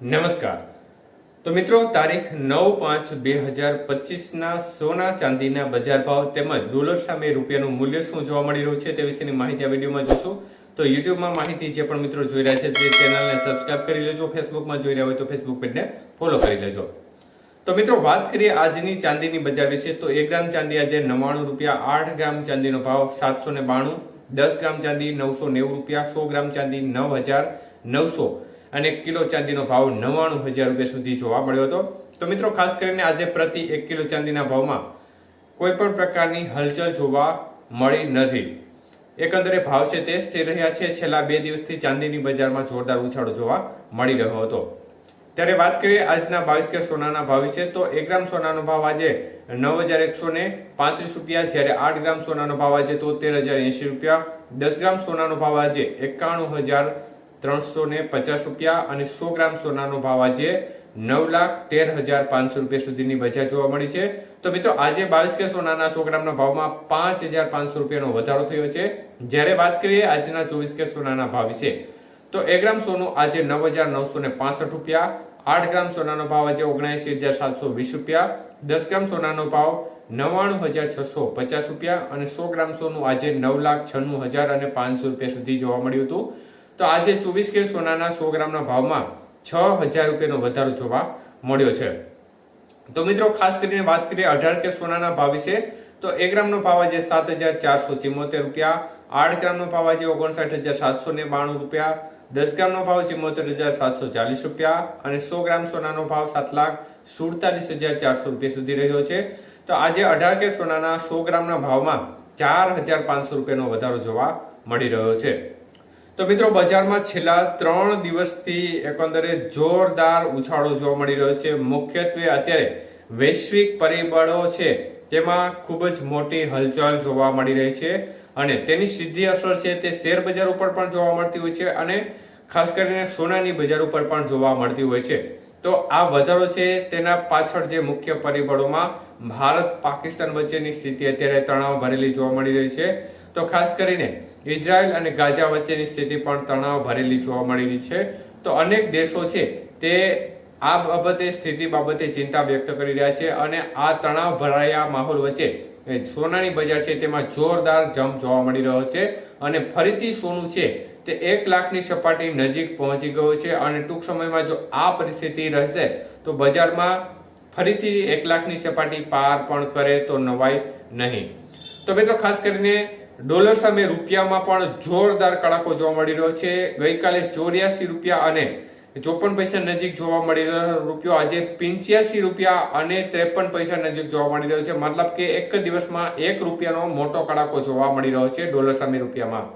નમસ્કાર. તો મિત્રો, તારીખ નવ પાંચ બે હજાર પચીસના સોના ચાંદીના બજાર ભાવ તેમજ ડોલર સામે રૂપિયાનું મૂલ્ય શું જોવા મળી રહ્યું છે તે વિશેની માહિતી આ વિડીયોમાં જોશું. તો યુટ્યુબમાં માહિતી જે પણ મિત્રો જોઈ રહ્યા છે તે ચેનલને સબસ્ક્રાઇબ કરી લેજો, ફેસબુકમાં જોઈ રહ્યા હોય તો ફેસબુક પેજને ફોલો કરી લેજો. તો મિત્રો, વાત કરીએ આજની ચાંદીની બજાર વિશે. તો એક ગ્રામ ચાંદી આજે નવ્વાણું રૂપિયા, આઠ ગ્રામ ચાંદીનો ભાવ સાતસો ને બાણું, દસ ગ્રામ ચાંદી નવસો નેવું રૂપિયા, સો ગ્રામ ચાંદી નવ હજાર નવસો. અને કિલો ચાંદીનો ભાવ નવ્વાણું હજાર રૂપિયા સુધી જોવા મળ્યો હતો. તો મિત્રો, ખાસ કરીને આજે પ્રતિ એક કિલો ચાંદીના ભાવમાં કોઈ પણ પ્રકારની હલચલ જોવા મળી નથી. એકંદરે ભાવ છે તે સ્થિર રહ્યા છે. છેલ્લા બે દિવસથી ચાંદીની બજારમાં જોરદાર ઉછાળો જોવા મળી રહ્યો હતો. ત્યારે વાત કરીએ આજના બાવીસ કે સોનાના ભાવ વિશે, તો એક ગ્રામ સોનાનો ભાવ આજે નવ હજાર એકસો ને પાંત્રીસ રૂપિયા, જ્યારે આઠ ગ્રામ સોનાનો ભાવ આજે તોતેર હજાર એંશી રૂપિયા, દસ ગ્રામ સોનાનો ભાવ આજે એકાણું હજાર ત્રણસો ને પચાસ રૂપિયા અને સો ગ્રામ સોનાનો ભાવ આજે નવ લાખ તેર હજાર પાંચસો રૂપિયા સુધીની બજાર જોવા મળી છે. તો મિત્રો, આજે બાવીસ કે સોનાના સો ગ્રામના ભાવમાં પાંચ હજાર પાંચસો રૂપિયાનો વધારો થયો છે. જ્યારે વાત કરીએ આજના ચોવીસ કે સોનાના ભાવ વિશે, તો એક ગ્રામ સોનું આજે નવ હજાર નવસો ને પાસઠ રૂપિયા, આઠ ગ્રામ સોનાનો ભાવ આજે ઓગણસી હજાર સાતસો વીસ રૂપિયા, દસ ગ્રામ સોનાનો ભાવ નવ્વાણું હજાર છસો પચાસ રૂપિયા અને સો ગ્રામ સોનું આજે નવ લાખ છન્નું હજાર અને પાંચસો રૂપિયા સુધી જોવા મળ્યું હતું. તો આજે ચોવીસ કે સોનાના સો ગ્રામના ભાવમાં છ હજાર રૂપિયાનો વધારો જોવા મળ્યો છે. તો મિત્રો, ખાસ કરીને વાત કરીએ અઢાર કે સોનાના ભાવ વિશે, તો એક ગ્રામનો ભાવ આજે સાત હજાર ચારસો ચિમોતેર રૂપિયા, આઠ ગ્રામનો ભાવ આજે ઓગણસાઠ હજાર સાતસો ને બાણું રૂપિયા, દસ ગ્રામનો ભાવ ચિમ્મોતેર હજાર સાતસો ચાલીસ રૂપિયા અને સો ગ્રામ સોનાનો ભાવ સાત લાખ સુડતાલીસ હજાર ચારસો રૂપિયા સુધી રહ્યો છે. તો આજે અઢાર કે સોનાના સો ગ્રામના ભાવમાં ચાર હજાર પાંચસો રૂપિયાનો વધારો જોવા મળી રહ્યો છે. તો મિત્રો, બજારમાં છેલ્લા ત્રણ દિવસથી એકંદરે જોરદાર ઉછાળો જોવા મળી રહ્યો છે. મુખ્યત્વે અત્યારે વૈશ્વિક પરિબળો છે તેમાં ખૂબ જ મોટી હલચલ જોવા મળી રહી છે અને તેની સીધી અસર છે તે શેર બજાર ઉપર પણ જોવા મળતી હોય છે અને ખાસ કરીને સોનાની બજાર ઉપર પણ જોવા મળતી હોય છે. તો આ વધારો છે તેના પાછળ જે મુખ્ય પરિબળોમાં ભારત પાકિસ્તાન વચ્ચેની સ્થિતિ અત્યારે તણાવ ભરેલી જોવા મળી રહી છે. તો ખાસ કરીને ઇઝરાયલ અને ગાઝા વચ્ચેની સ્થિતિ પણ તણાવ ભરેલી જોવા મળી છે. તો અનેક દેશો છે તે આ બાબતે સ્થિતિ બાબતે ચિંતા વ્યક્ત કરી રહ્યા છે અને આ તણાવ ભરાયા માહોલ વચ્ચે સોનાની બજાર છે તેમાં જોરદાર જમ્પ જોવા મળી રહ્યો છે અને ફરીથી સોનું છે તે એક લાખની સપાટી નજીક પહોંચી ગયું છે અને ટૂંક સમયમાં જો આ પરિસ્થિતિ રહેશે તો બજારમાં ફરીથી એક લાખની સપાટી પાર પણ કરે તો નવાય નહીં. તો મિત્રો ખાસ કરીને ડોલર સામે રૂપિયામાં પણ જોરદાર કડાકો જોવા મળી રહ્યો છે. ગઈકાલે ચોર્યાસી રૂપિયા અને ચોપન પૈસા નજીક જોવા મળી રહ્યો રૂપિયો આજે પિંચ્યાસી રૂપિયા અને ત્રેપન પૈસા નજીક જોવા મળી રહ્યો છે. મતલબ કે એક દિવસમાં એક રૂપિયાનો મોટો કડાકો જોવા મળી રહ્યો છે ડોલર સામે રૂપિયામાં.